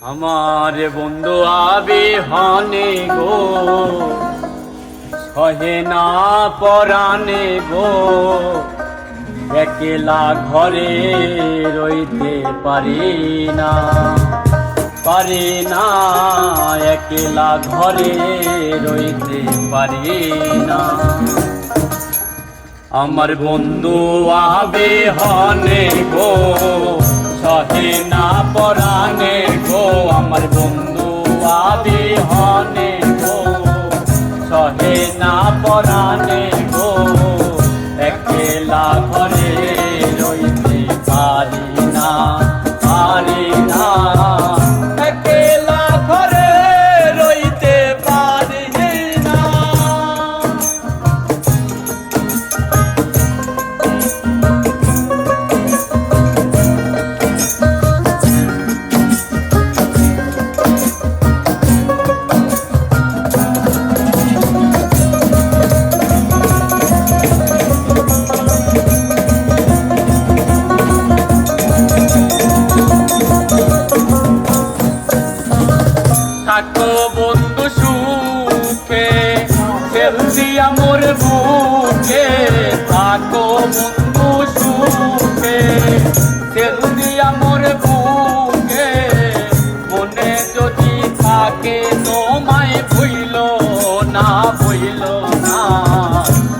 আমার বন্ধু আবে হনে গো, সহে না পরানে গো, একলা ঘরে রইতে পারি না পারি না, একলা ঘরে রইতে পারি না। আমার বন্ধু আবে হনে গো সহে না পরাণে গো আমার বন্ধু আবি হনে গো। সহে না পরানে থাকো বন্ধু সুখে ফেল দিয়া মোর বুকে। থাকো বন্ধু সুখে ফেল দিয়া মোর বুকে। মনে যদি থাকে তোমায় ভুইল না ভুইল না।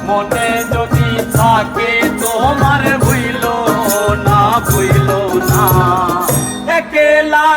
মনে যদি থাকে তোমার ভুইল না ভুইল না। একলা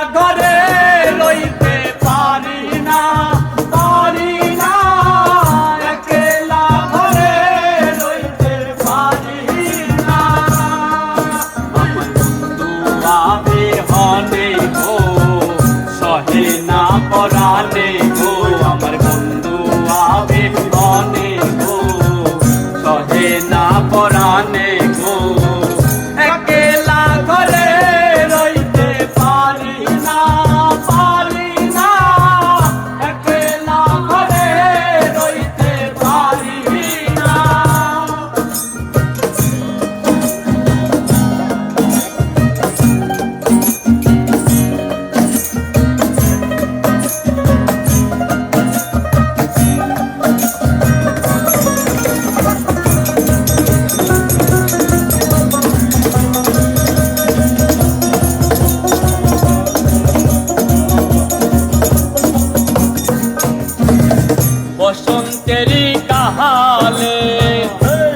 কেরি কাহালে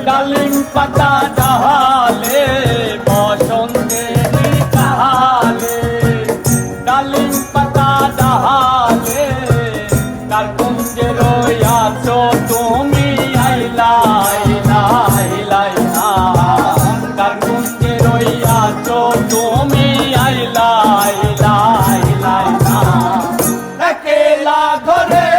ডালিম পাতা ডাহালে বসন্তেরি কাহালে ডালিম পাতা ডাহালে তার কুঞ্জে রইয়াছ তুমি আইলা আইলা আইলা তার কুঞ্জে রইয়াছ তুমি আইলা আইলা আইলা একেলা ঘরে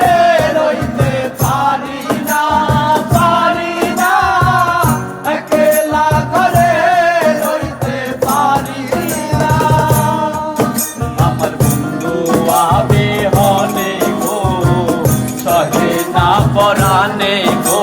পরাণে গো।